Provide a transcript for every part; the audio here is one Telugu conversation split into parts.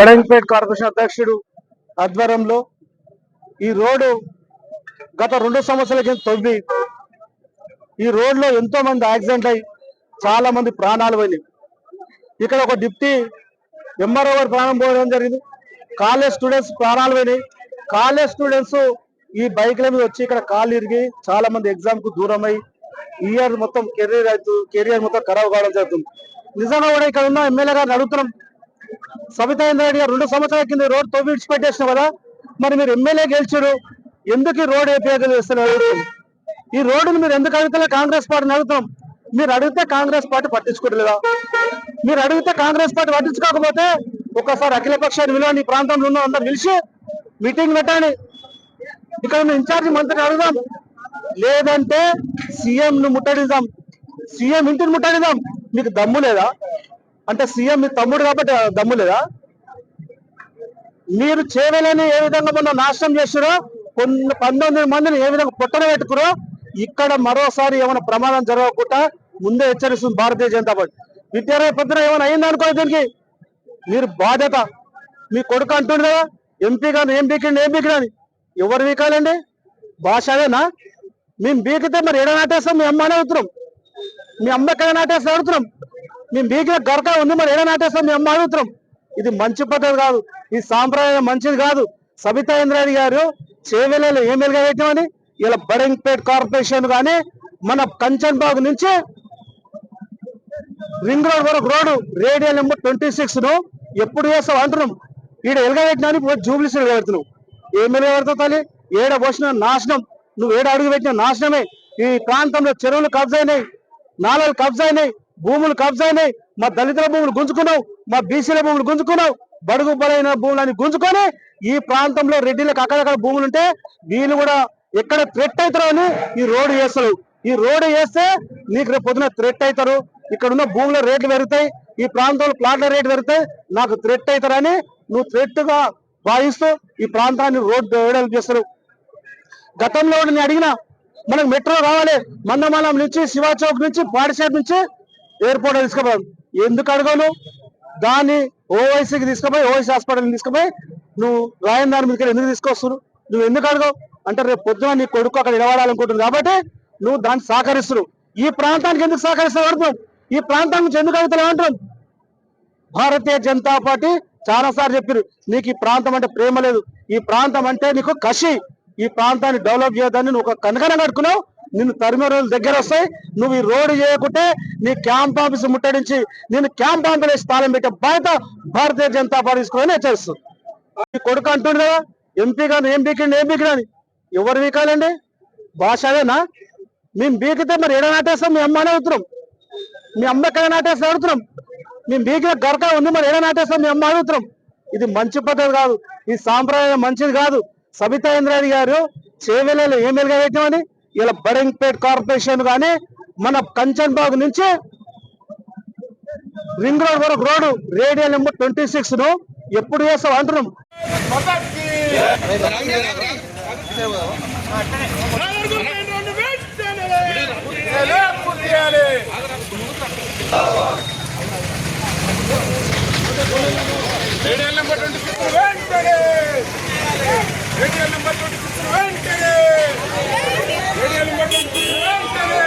బడంగపేట్ కార్పొరేషన్ అధ్యక్షుడు ఆధ్వర్యంలో ఈ రోడ్డు గత రెండు సంవత్సరాల కింద తవ్వి. ఈ రోడ్లో ఎంతో మంది యాక్సిడెంట్ అయి చాలా మంది ప్రాణాలు పోయినాయి. ఇక్కడ ఒక డిప్టీ ఎంఆర్ఓ గారు ప్రాణం పోవడం జరిగింది. కాలేజ్ స్టూడెంట్స్ ప్రాణాలు పోయినాయి. కాలేజ్ స్టూడెంట్స్ ఈ బైక్ల మీద వచ్చి ఇక్కడ కాలు ఇరిగి చాలా మంది ఎగ్జామ్కు దూరం అయి ఇయర్ మొత్తం కెరీర్ అవుతూ కెరియర్ మొత్తం ఖరాబ్ కావడం జరుగుతుంది. నిజంగా కూడా ఇక్కడ ఉన్న ఎమ్మెల్యే గారిని అడుగుతున్నాం. సబితా ఇంద్రారెడ్డి గారు రెండు సంవత్సరాల కింద రోడ్ తవ్వి విడిచిపెట్టేసిన కదా మరి మీరు ఎమ్మెల్యే గెలిచారు ఎందుకు ఈ రోడ్ ఉపయోగం చేస్తున్నారు? ఈ రోడ్డును మీరు ఎందుకు అడుగుతున్నా కాంగ్రెస్ పార్టీని అడుగుతాం? మీరు అడిగితే కాంగ్రెస్ పార్టీ పట్టించుకోవట్లేదా? మీరు అడిగితే కాంగ్రెస్ పార్టీ పట్టించుకోకపోతే ఒకసారి అఖిలపక్షాన్ని విలువ ఈ ప్రాంతంలో ఉన్న అందరు పిలిచి మీటింగ్ పెట్టండి. ఇక్కడ ఉన్న ఇన్ఛార్జి మంత్రిని అడుగుదాం. లేదంటే సీఎం ను ముట్టడిద్దాం. సీఎం ఇంటిని ముట్టడిద్దాం. మీకు దమ్ము లేదా? అంటే సీఎం మీ తమ్ముడు కాబట్టి దమ్ము లేదా? మీరు చేయలేని ఏ విధంగా మొన్న నాశనం చేసారో కొన్ని పంతొమ్మిది మందిని ఏ విధంగా పుట్టన పెట్టుకురో ఇక్కడ మరోసారి ఏమైనా ప్రమాదం జరగకుండా ముందే హెచ్చరిస్తుంది భారతీయ జనతా పార్టీ. విద్యారాయ పొద్దున ఏమైనా అయింది దీనికి? మీరు బాధ్యత. మీ కొడుకు అంటుండు కదా ఎంపీ కానీ ఏం బీకిండి ఏం బీకినా అని. ఎవరు బీకాలండి? భాష అదేనా? మేము బీకితే మరి ఎడ నాటేస్తాం? మీ అమ్మ అని మీ అమ్మ ఎక్కడ నాటేస్తే అడుగుతున్నాం. మేము బీకిన గరక ఉంది మరి ఎడ నాటేస్తాం? మేము అడుగుతున్నాం. ఇది మంచి పద్ధతి కాదు. ఈ సాంప్రదాయం మంచిది కాదు. సబితా ఇంద్రారెడ్డి గారు చేవెలలో ఎమ్మెల్యేగా పెట్టామని ఇలా బడంగ్పేట్ కార్పొరేషన్ కానీ మన కంచన్ బాగ్ నుంచి రింగ్ రోడ్ వరకు రోడ్డు రేడియల్ నెంబర్ ట్వంటీ సిక్స్ను ఎప్పుడు చేస్తావు అంటున్నాం. ఈడ ఎలగబెట్టినా జూబ్లీస్ ఎలగబెడుతున్నావు ఏం ఎలగబెడతావు తల్లి? ఏడ పోసిన నాశనం. నువ్వు ఏడ అడుగు పెట్టిన నాశనమే. ఈ ప్రాంతంలో చెరువులు కబ్జైనాయి నాలుగు నాలలు భూములు కబ్జా మా దళితుల భూములు గుంజుకున్నావు మా బీసీల భూములు గుంజుకున్నావు బడుగు బలైన భూములని గుంజుకొని ఈ ప్రాంతంలో రెడ్డిలకు అక్కడక్కడ భూములు ఉంటే వీళ్ళు కూడా ఎక్కడ థ్రెట్ అవుతారో అని ఈ రోడ్డు వేస్తారు. ఈ రోడ్డు వేస్తే నీకు రేపు పొద్దున థ్రెట్ అవుతారు. ఇక్కడ ఉన్న భూముల రేట్లు పెరుగుతాయి. ఈ ప్రాంతంలో ప్లాట్ల రేట్లు పెరుగుతాయి. నాకు థ్రెట్ అవుతారని నువ్వు థ్రెట్గా భావిస్తూ ఈ ప్రాంతాన్ని రోడ్డు వేయడానికి చేస్తారు. గతంలో నేను అడిగిన మనకు మెట్రో కావాలి. మందమాలం నుంచి శివాచౌక్ నుంచి పాడిషేట్ నుంచి ఎయిర్పోర్ట్ తీసుకుపోయాం ఎందుకు అడగను? దాన్ని ఓవైసీకి తీసుకుపోయి ఓవైసీ హాస్పిటల్కి తీసుకుపోయి నువ్వు రాయన్ దాని మీదకి ఎందుకు తీసుకొస్తున్నావు నువ్వు ఎందుకు అడగవు? అంటే రేపు పొద్దున నీ కొడుకు అక్కడ నిలబడాలనుకుంటుంది కాబట్టి నువ్వు దాన్ని సహకరిస్తున్నావు ఈ ప్రాంతానికి ఎందుకు సహకరిస్తావు ఈ ప్రాంతం నుంచి ఎందుకు అడుగుతున్నావు అంటున్నావు? భారతీయ జనతా పార్టీ చాలా సార్లు చెప్పారు నీకు ఈ ప్రాంతం అంటే ప్రేమ లేదు. ఈ ప్రాంతం అంటే నీకు కషి. ఈ ప్రాంతాన్ని డెవలప్ చేయదని నువ్వు ఒక కనకన కట్టుకున్నావు. నిన్ను తరిమే రోజులు దగ్గర వస్తాయి. నువ్వు ఈ రోడ్డు చేయకుంటే నీ క్యాంప్ ఆఫీస్ ముట్టడించి నేను క్యాంప్ ఆంబులెన్స్ తాళం పెట్టే బాధ్యత భారతీయ జనతా పార్టీ తీసుకోవాలని హెచ్చరిస్తుంది కొడుకు అంటుండు కదా ఎంపీ కానీ ఏం బీకండి ఏం బీకినా ఎవరు బీకాలండి? భాష అదేనా? మేము బీకితే మరి ఎడ నాటేస్తాం? మీ అమ్మనే అని అడుగుతున్నాం. మీ అమ్మ ఎక్కడ నాటేస్తే అడుగుతున్నాం. మేము బీకిన గరక ఉంది మరి ఎడ నాటేస్తాం? మీ అమ్మ అడుగుతున్నాం. ఇది మంచి పద్ధతి కాదు. ఈ సాంప్రదాయం మంచిది కాదు. సబితా ఇంద్రారెడ్డి గారు చేవెలలో ఏం వెలుగబెట్టామని ఇలా బడంగ్పేట్ కార్పొరేషన్ కానీ మన కంచన్ బాగ్ నుంచి రింగ్ రోడ్ వరకు రోడ్డు రేడియల్ నెంబర్ ట్వంటీ సిక్స్ను ఎప్పుడు చేస్తావు అంటున్నాం నెంబర్ ట్వంటీ సిక్స్ వెంటనే రేడియల్ నెంబర్ ట్వంటీ సిక్స్ వెంటనే రేడియల్ నెంబర్ ట్వంటీ సిక్స్ వెంటనే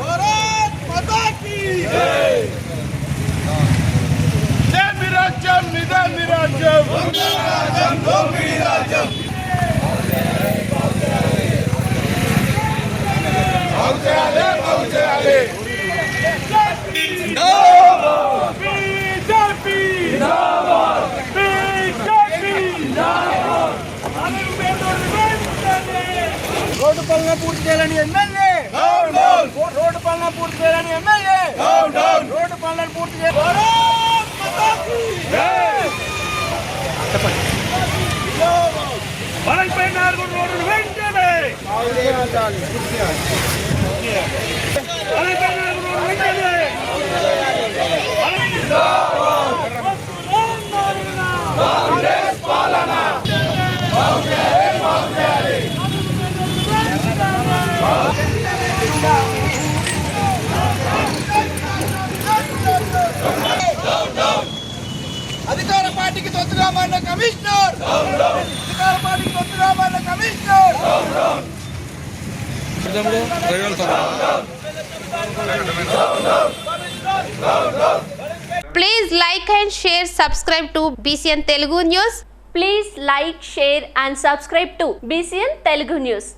భారత్ మాతా కీ రోడ్డు పనులను పూర్తి చేయాలని ఎమ్మెల్యే రోడ్డు పనులను పూర్తి చేయాలని ఎమ్మెల్యే రోడ్డు పనులను పూర్తి చేయాలి మనపై నాలుగు రోడ్లు వెంటనే మనపై నాలుగు రోడ్లు వెంటనే పార్టీకి తొత్తుగా మారిన కమిషనర్ అధికార పార్టీకి తొత్తుగా మారిన commissioner Please like and share, subscribe to BCN Telugu News. Please like, share and subscribe to BCN Telugu News.